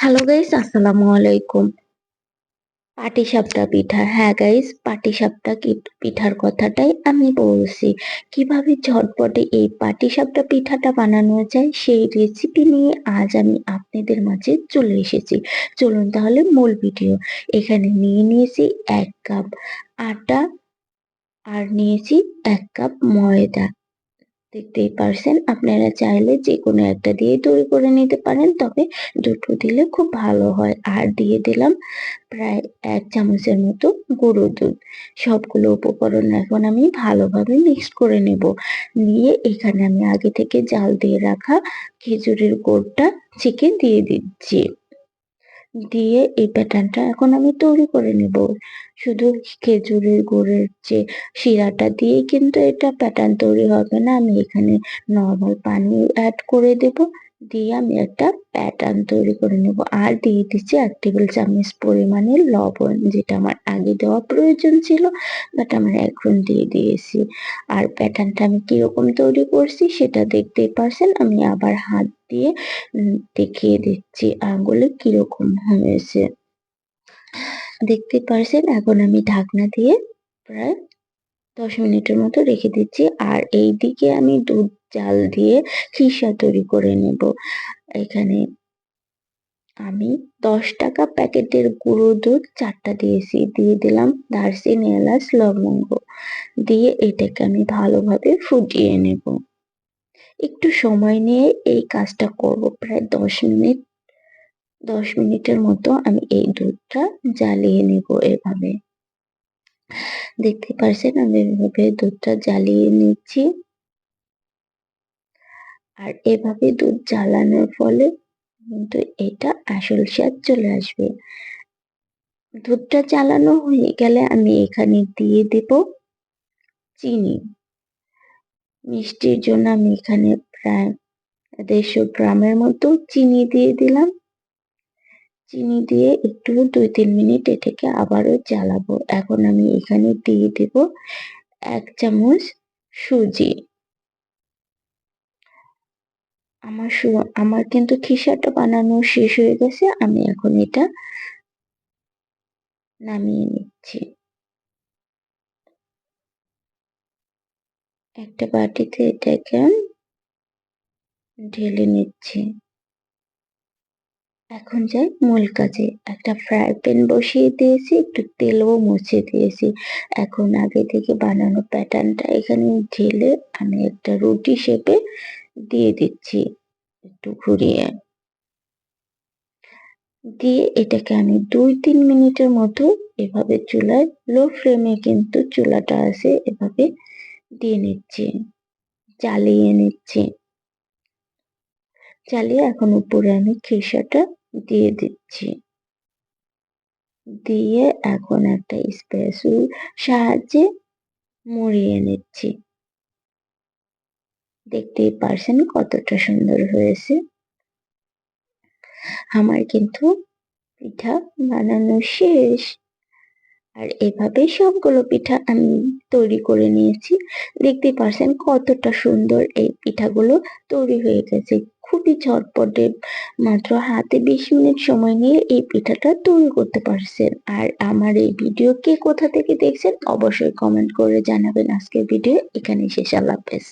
Hello guys আসসালামু আলাইকুম পাটিসাপটা পিঠা হ্যাঁ গাইস পাটিসাপটা পিঠার কথাটাই আমি বলছি। কীভাবে ঝটপটে এই পাটিসাপটা পিঠাটা বানানো যায়, সেই রেসিপি নিয়ে আজ আমি আপনাদের মাঝে চলে এসেছি। চলুন তাহলে মূল ভিডিও এখানে নিয়ে নিয়েছি এক কাপ আটা আর নিয়েছি এক কাপ ময়দা। দেখতেই পারছেন, আপনারা চাইলে যে কোনো একটা দিয়ে তৈরি করে নিতে পারেন, তবে দুটো দিলে খুব ভালো হয়। আর দিয়ে দিলাম প্রায় এক চামচের মতো গুঁড়ো দুধ। সবগুলো উপকরণ এখন আমি ভালোভাবে মিক্স করে নেব। নিয়ে এখানে আমি আগে থেকে জাল দিয়ে রাখা খেজুরের গোড়টা ছেঁকে দিয়ে দিচ্ছি। দিয়ে এই প্যাটার্নটা এখন আমি তৈরি করে নেব। শুধু খেজুরের গুড়ের যে শিরাটা দিয়ে কিন্তু এটা প্যাটার্ন তৈরি হবে না। আমি এখানে নর্মাল পানি অ্যাড করে দেব। দিয়ে আমি একটা প্যাটার্ন তৈরি করে নেব। আর দিয়ে দিচ্ছি এক টেবিল চামচ পরিমাণে লবণ, যেটা আমার আগে দেওয়া প্রয়োজন ছিল বাট আমার এখন দিয়ে দিয়েছি। আর প্যাটার্নটা আমি কীরকম তৈরি করছি সেটা দেখতেই পারছেন, আমি আবার হাত দিয়ে দেখিয়ে দিচ্ছি আঙ্গুলে কীরকম হয়েছে। দেখতে পারছেন, এখন আমি ঢাকনা দিয়ে প্রায় দশ মিনিটের মতো রেখে দিচ্ছি। আর এই দিকে আমি দুধ, জাল দিয়ে খিসা তৈরি করে নেব। এখানে আমি দশ টাকা প্যাকেটের গুঁড়ো দুধ, চারটা দিয়েছি। দিয়ে দিলাম দারচিনি এলাচ লবঙ্গ। দিয়ে এটাকে আমি ভালোভাবে ফুটিয়ে নেব। একটু সময় নিয়ে এই কাজটা করব। প্রায় দশ মিনিট, দশ মিনিটের মতো আমি এই দুধটা জ্বালিয়ে নেব এভাবে। দেখতে পারছেন, আমি এভাবে দুধটা জ্বালিয়ে নিচ্ছি। আর এভাবে দুধ জ্বালানোর ফলে কিন্তু এটা আসল স্বাদ চলে আসবে। দুধটা জ্বালানো হয়ে গেলে আমি এখানে দিয়ে দেব চিনি। মিষ্টির জন্য আমি এখানে প্রায় দেড়শো গ্রামের মতো চিনি দিয়ে দিলাম। চিনি দিয়ে একটু দুই তিন মিনিট এটাকে আবারও জ্বালাবো। এখন আমি এখানে দিয়ে দেব এক চামচ সুজি। আমার আমার কিন্তু খিসাটা বানানো শেষ হয়ে গেছে, আমি এখন এটা নামিয়ে নিচ্ছি। একটা বাটিতে এটাকে ঢেলে নিচ্ছি। এখন যাই মূল কাজে। একটা ফ্রাই প্যান বসিয়ে দিয়েছি, একটু তেলও মুছে দিয়েছি। এখন আগে থেকে বানানো প্যাটার্নটা এখানে ঢেলে আমি একটা রুটি শেপে দিয়ে দিচ্ছি। একটু ঘুরিয়ে। দিয়ে এটাকে আমি দুই তিন মিনিটের মতো এভাবে চুলায় লো ফ্লেমে কিন্তু চুলাটা আছে, এভাবে দিয়ে নিচ্ছি। চালিয়ে নিচ্ছি। চালিয়ে এখন উপরে আমি খেসাটা দিয়ে দিচ্ছি। দিয়ে এখন একটা স্পেসুল সাহায্যে মুড়িয়ে নিচ্ছি। দেখতেই পারছেন কতটা সুন্দর হয়েছে। আমার কিন্তু পিঠা বানানো শেষ। আর এভাবে সবগুলো পিঠা আমি তৈরি করে নিয়েছি। দেখতে পারছেন কতটা সুন্দর এই পিঠাগুলো তৈরি হয়ে গেছে। খুবই ঝটপটে মাত্র হাতে বিশ মিনিট সময় নিয়ে এই পিঠাটা তৈরি করতে পারছেন। আর আমার এই ভিডিও কে কোথা থেকে দেখছেন অবশ্যই কমেন্ট করে জানাবেন। আজকের ভিডিও এখানে শেষ। আল্লাহ হাফেজ।